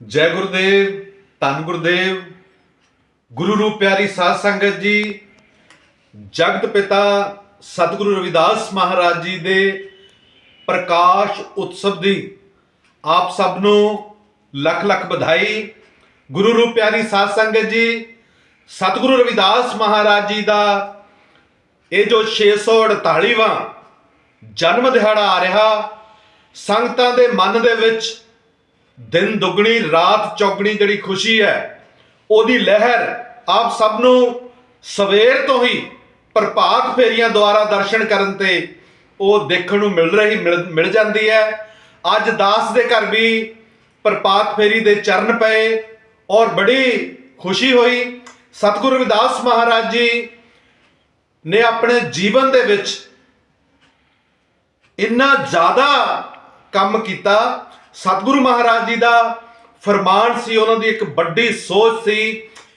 ਜੈ ਗੁਰਦੇਵ, ਧੰਨ ਗੁਰਦੇਵ, ਗੁਰੂ ਰੂਪ ਪਿਆਰੀ ਸਾਧ ਸੰਗਤ ਜੀ, ਜਗਤ ਪਿਤਾ ਸਤਿਗੁਰੂ ਰਵਿਦਾਸ ਮਹਾਰਾਜ ਜੀ ਦੇ ਪ੍ਰਕਾਸ਼ ਉਤਸਵ ਦੀ ਆਪ ਸਭ ਨੂੰ ਲੱਖ ਲੱਖ ਵਧਾਈ। ਗੁਰੂ ਰੂਪ ਪਿਆਰੀ ਸਾਧ ਸੰਗਤ ਜੀ, ਸਤਿਗੁਰੂ ਰਵਿਦਾਸ ਮਹਾਰਾਜ ਜੀ ਦਾ ਇਹ ਜੋ 648ਵਾਂ ਜਨਮ ਦਿਹਾੜਾ ਆ ਰਿਹਾ, ਸੰਗਤਾਂ ਦੇ ਮਨ ਦੇ ਵਿੱਚ ਦਿਨ ਦੁੱਗਣੀ, ਰਾਤ ਚੌਗਣੀ ਜਿਹੜੀ ਖੁਸ਼ੀ ਹੈ, ਉਹਦੀ ਲਹਿਰ ਆਪ ਸਭ ਨੂੰ ਸਵੇਰ ਤੋਂ ਹੀ ਪ੍ਰਭਾਤ ਫੇਰੀਆਂ ਦੁਆਰਾ ਦਰਸ਼ਨ ਕਰਨ ਤੇ ਉਹ ਦੇਖਣ ਨੂੰ ਮਿਲ ਰਹੀ, ਮਿਲ ਮਿਲ ਜਾਂਦੀ ਹੈ। ਅੱਜ ਦਾਸ ਦੇ ਘਰ ਵੀ ਪ੍ਰਭਾਤ ਫੇਰੀ ਦੇ ਚਰਨ ਪਏ ਔਰ ਬੜੀ ਖੁਸ਼ੀ ਹੋਈ। ਸਤਿਗੁਰੂ ਰਵਿਦਾਸ ਮਹਾਰਾਜ ਜੀ ਨੇ ਆਪਣੇ ਜੀਵਨ ਦੇ ਵਿੱਚ ਇੰਨਾ ਜ਼ਿਆਦਾ ਕੰਮ ਕੀਤਾ ਸਤਿਗੁਰੂ ਮਹਾਰਾਜ ਜੀ ਦਾ ਫਰਮਾਨ ਸੀ, ਉਹਨਾਂ ਦੀ ਇੱਕ ਵੱਡੀ ਸੋਚ ਸੀ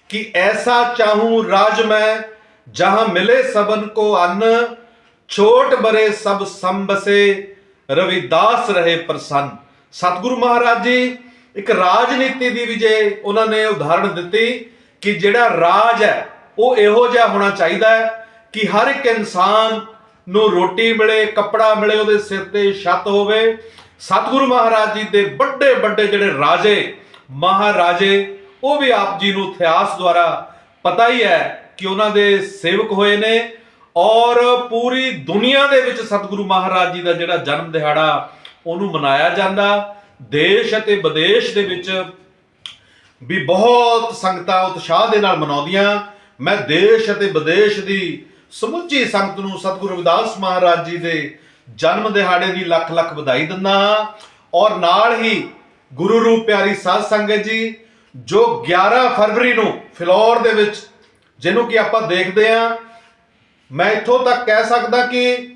ਕਿ ਐਸਾ ਚਾਹੂੰ ਰਾਜ ਮੈਂ, ਜਹਾਂ ਮਿਲੇ ਸਬਨ ਕੋ ਅੰਨ, ਛੋਟ ਬਰੇ ਸਭ ਸੰਬਸੇ, ਰਵਿਦਾਸ ਰਹੇ ਪ੍ਰਸੰਨ। ਸਤਿਗੁਰੂ ਮਹਾਰਾਜ ਜੀ, ਇੱਕ ਰਾਜਨੀਤੀ ਦੀ ਵੀ ਜੇ ਉਹਨਾਂ ਨੇ ਉਦਾਹਰਣ ਦਿੱਤੀ ਕਿ ਜਿਹੜਾ ਰਾਜ ਹੈ, ਉਹ ਇਹੋ ਜਿਹਾ ਹੋਣਾ ਚਾਹੀਦਾ ਹੈ ਕਿ ਹਰ ਇੱਕ ਇਨਸਾਨ ਨੂੰ ਰੋਟੀ ਮਿਲੇ, ਕੱਪੜਾ ਮਿਲੇ, ਉਹਦੇ ਸਿਰ ਤੇ ਛੱਤ ਹੋਵੇ ਸਤਿਗੁਰੂ ਮਹਾਰਾਜ ਜੀ ਦੇ ਵੱਡੇ ਵੱਡੇ ਜਿਹੜੇ ਰਾਜੇ, ਮਹਾਰਾਜੇ, ਉਹ ਵੀ ਆਪ ਜੀ ਨੂੰ ਇਤਿਹਾਸ ਦੁਆਰਾ ਪਤਾ ਹੀ ਹੈ ਕਿ ਉਹਨਾਂ ਦੇ ਸੇਵਕ ਹੋਏ ਨੇ ਔਰ ਪੂਰੀ ਦੁਨੀਆ ਦੇ ਵਿੱਚ ਸਤਿਗੁਰੂ ਮਹਾਰਾਜ ਜੀ ਦਾ ਜਿਹੜਾ ਜਨਮ ਦਿਹਾੜਾ ਉਹਨੂੰ ਮਨਾਇਆ ਜਾਂਦਾ। ਦੇਸ਼ ਅਤੇ ਵਿਦੇਸ਼ ਦੇ ਵਿੱਚ ਵੀ ਬਹੁਤ ਸੰਗਤਾਂ ਉਤਸ਼ਾਹ ਦੇ ਨਾਲ ਮਨਾਉਂਦੀਆਂ। ਮੈਂ ਦੇਸ਼ ਅਤੇ ਵਿਦੇਸ਼ ਦੀ ਸਮੁੱਚੀ ਸੰਗਤ ਨੂੰ ਸਤਿਗੁਰੂ ਰਵਿਦਾਸ ਮਹਾਰਾਜ ਜੀ ਦੇ ਜਨਮ ਦਿਹਾੜੇ ਦੀ ਲੱਖ ਲੱਖ ਵਧਾਈ ਦਿੰਦਾ ਹਾਂ। ਔਰ ਨਾਲ ਹੀ ਗੁਰੂ ਰੂਪ ਪਿਆਰੀ ਸਾਧ ਸੰਗਤ ਜੀ, ਜੋ 11 ਫਰਵਰੀ ਨੂੰ ਫਿਲੌਰ ਦੇ ਵਿੱਚ, ਜਿਹਨੂੰ ਕਿ ਆਪਾਂ ਦੇਖਦੇ ਹਾਂ, ਮੈਂ ਇੱਥੋਂ ਤੱਕ ਕਹਿ ਸਕਦਾ ਕਿ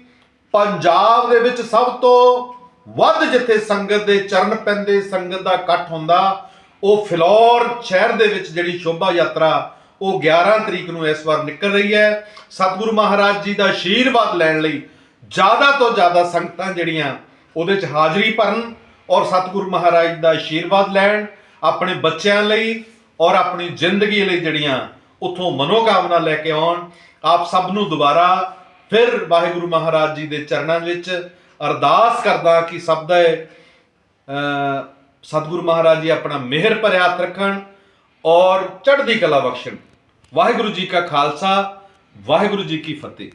ਪੰਜਾਬ ਦੇ ਵਿੱਚ ਸਭ ਤੋਂ ਵੱਧ ਜਿੱਥੇ ਸੰਗਤ ਦੇ ਚਰਨ ਪੈਂਦੇ, ਸੰਗਤ ਦਾ ਇਕੱਠ ਹੁੰਦਾ, ਉਹ ਫਿਲੌਰ ਸ਼ਹਿਰ ਦੇ ਵਿੱਚ ਜਿਹੜੀ ਸ਼ੋਭਾ ਯਾਤਰਾ, ਉਹ 11 ਤਰੀਕ ਨੂੰ ਇਸ ਵਾਰ ਨਿਕਲ ਰਹੀ ਹੈ। ਸਤਿਗੁਰੂ ਮਹਾਰਾਜ ਜੀ ਦਾ ਆਸ਼ੀਰਵਾਦ ਲੈਣ ਲਈ ਜ਼ਿਆਦਾ ਤੋਂ ਜ਼ਿਆਦਾ ਸੰਗਤਾਂ ਜਿਹੜੀਆਂ ਉਹਦੇ 'ਚ ਹਾਜ਼ਰੀ ਭਰਨ ਔਰ ਸਤਿਗੁਰੂ ਮਹਾਰਾਜ ਦਾ ਆਸ਼ੀਰਵਾਦ ਲੈਣ ਆਪਣੇ ਬੱਚਿਆਂ ਲਈ ਔਰ ਆਪਣੀ ਜ਼ਿੰਦਗੀ ਲਈ ਜਿਹੜੀਆਂ ਉਥੋਂ ਮਨੋਕਾਮਨਾ ਲੈ ਕੇ ਆਉਣ ਆਪ ਸਭ ਨੂੰ ਦੁਬਾਰਾ ਫਿਰ ਵਾਹਿਗੁਰੂ ਮਹਾਰਾਜ ਜੀ ਦੇ ਚਰਨਾਂ ਵਿੱਚ ਅਰਦਾਸ ਕਰਦਾ ਕਿ ਸਭ ਦਾ ਅਹ, ਸਤਿਗੁਰੂ ਮਹਾਰਾਜ ਜੀ ਆਪਣਾ ਮਿਹਰ ਭਰਿਆ ਹੱਥ ਰੱਖਣ ਔਰ ਚੜ੍ਹਦੀ ਕਲਾ ਬਖਸ਼ਣ। ਵਾਹਿਗੁਰੂ ਜੀ ਕਾ ਖਾਲਸਾ ਵਾਹਿਗੁਰੂ ਜੀ ਕੀ ਫਤਿਹ।